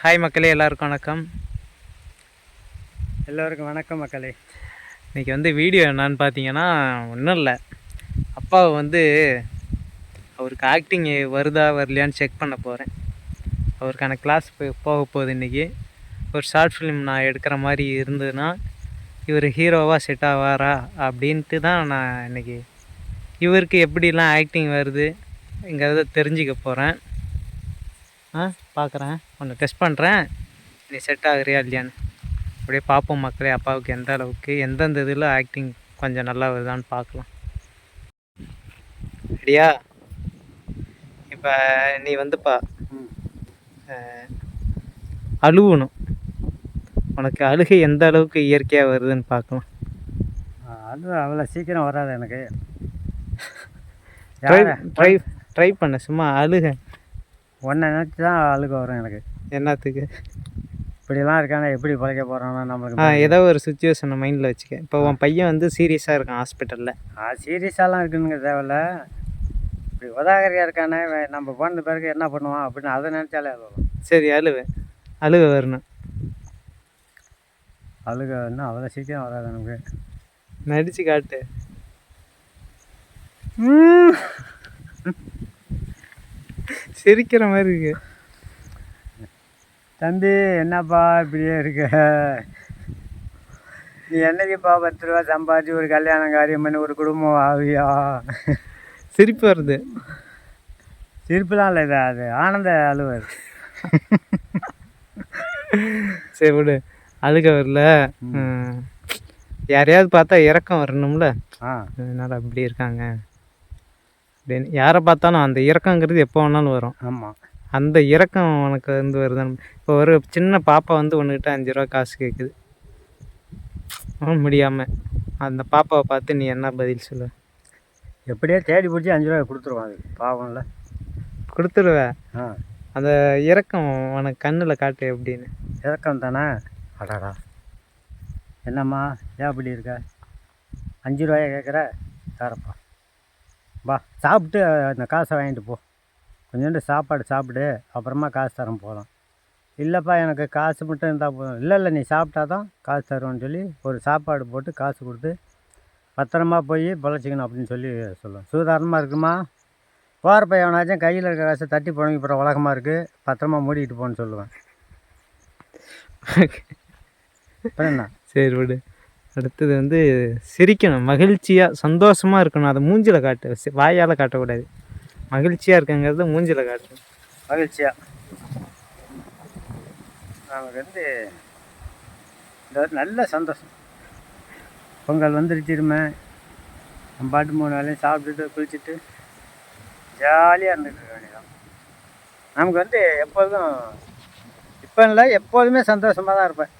Hi மக்களே எல்லாருக்கும் வணக்கம். எல்லோருக்கும் வணக்கம் மக்களே. இன்றைக்கி வந்து வீடியோ என்னன்னு பார்த்தீங்கன்னா ஒன்றும் இல்லை. அப்பாவை வந்து அவருக்கு ஆக்டிங் வருதா வரலையான்னு செக் பண்ண போகிறேன் அவருக்கான கிளாஸ் போய் போக போகுது இன்றைக்கி ஒரு ஷார்ட் ஃபிலிம் நான் எடுக்கிற மாதிரி இருந்ததுன்னா இவர் ஹீரோவாக செட் ஆவாரா அப்படின்ட்டு தான் நான் இன்றைக்கி இவருக்கு எப்படிலாம் ஆக்டிங் வருதுங்கிறத தெரிஞ்சுக்க போகிறேன் ஆ பார்க்குறேன் ஒன்று டெஸ்ட் பண்ணுறேன் நீ செட் ஆகுறியா இல்லையான்னு. அப்படியே பார்ப்போம் மக்களே அப்பாவுக்கு எந்த அளவுக்கு எந்தெந்த இதில் ஆக்டிங் கொஞ்சம் நல்லா வருதான்னு பார்க்கலாம் ரெடியா இப்போ நீ வந்துப்பா. அழுவணும். உனக்கு அழுகை எந்த அளவுக்கு இயற்கையாக வருதுன்னு பார்க்கலாம் அது அவ்வளோ சீக்கிரம் வராது எனக்கு. ட்ரை ட்ரை ட்ரை பண்ண. சும்மா அழுக. ஒன்றை நினச்சி தான் அழுக வரும் எனக்கு. என்னத்துக்கு? இப்படிலாம் இருக்காங்க எப்படி பழைக்க போகிறானோ நம்மளுக்கு ஏதோ ஒரு சுச்சுவேஷனை மைண்டில் வச்சுக்க. இப்போ உன் பையன் வந்து சீரியஸாக இருக்கான் ஹாஸ்பிட்டலில் சீரியஸாலாம் இருக்குனுங்க தேவையில்ல. இப்படி உதாகரியாக இருக்கானே நம்ம போன பிறகு என்ன பண்ணுவான் அப்படின்னு அதை நினச்சாலே அழுவலாம். சரி அழுவேன் அழுக வரணும் அழுக இன்னும் அவ்வளோ சீக்கிரம் வராது நமக்கு. நடிச்சு காட்டு. சிரிக்கிற மாதிரி இருக்கு. தம்பி என்னப்பா இப்படியே இருக்க? நீ என்னைக்குப்பா பத்து ரூபா சம்பாதிச்சு ஒரு கல்யாணம் காரியம் பண்ணி ஒரு குடும்பம் ஆவியா? சிரிப்பு வருது. சிரிப்புலாம் இல்லை இது அது ஆனந்த அழுவது சரி விடு அழுக வரல. யாரையாவது பார்த்தா இறக்கம் வரணும்ல. ஆ. அதனால அப்படி இருக்காங்க. அப்படின்னு யாரை பார்த்தாலும் அந்த இறக்கங்கிறது எப்போ வேணாலும் வரும். ஆமாம் அந்த இறக்கம் உனக்கு வந்து வருதான்னு இப்போ ஒரு சின்ன பாப்பா வந்து உன்கிட்ட அஞ்சு ரூபா காசு கேட்குது முடியாமல் அந்த பாப்பாவை பார்த்து நீ என்ன பதில் சொல்லுவ எப்படியோ தேடி பிடிச்சி அஞ்சு ரூபா கொடுத்துருவான் அது பாவம்ல. கொடுத்துருவ? ஆ. அந்த இறக்கம் உனக்கு கண்ணில் காட்டு எப்படின்னு? இறக்கம் தானே? அடாடா. என்னம்மா ஏன் அப்படி இருக்க? அஞ்சு ரூபாயா கேட்குற தரப்பா வா சாப்பிட்டு அந்த காசை வாங்கிட்டு போ. கொஞ்சோண்டு சாப்பாடு சாப்பிடு அப்புறமா காசு தரேன் போகலாம் இல்லைப்பா எனக்கு காசு மட்டும் இருந்தால் போதும். இல்லை இல்லை நீ சாப்பிட்டா தான் காசு தருவேன்னு சொல்லி ஒரு சாப்பாடு போட்டு காசு கொடுத்து பத்திரமா போய் பொழைச்சிக்கணும் அப்படின்னு சொல்லி சொல்லுவேன். சூதாரணமாக இருக்குமா? போகிறப்ப எவனாச்சும் கையில் இருக்க காசை தட்டி புழங்கி போகிற உலகமாக இருக்குது பத்திரமா மூடிக்கிட்டு போன்னு சொல்லுவேன். அப்புறம் என்ன? சரி விடு. அடுத்தது வந்து சிரிக்கணும் மகிழ்ச்சியாக சந்தோஷமாக இருக்கணும். அதை மூஞ்சில் காட்டு. வாயால் காட்டக்கூடாது. மகிழ்ச்சியாக இருக்குங்கிறத மூஞ்சில் காட்டணும். மகிழ்ச்சியாக நமக்கு வந்து இந்த ஒரு நல்ல சந்தோஷம். பொங்கல் வந்துருச்சிருமே நம்ம பாட்டு மூணு வேலையும் சாப்பிட்டுட்டு குளிச்சுட்டு ஜாலியாக இருந்துட்டு இருக்க வேண்டியதான் நமக்கு வந்து எப்போதும் இப்போ இல்லை எப்போதுமே சந்தோஷமாக தான் இருப்பேன்.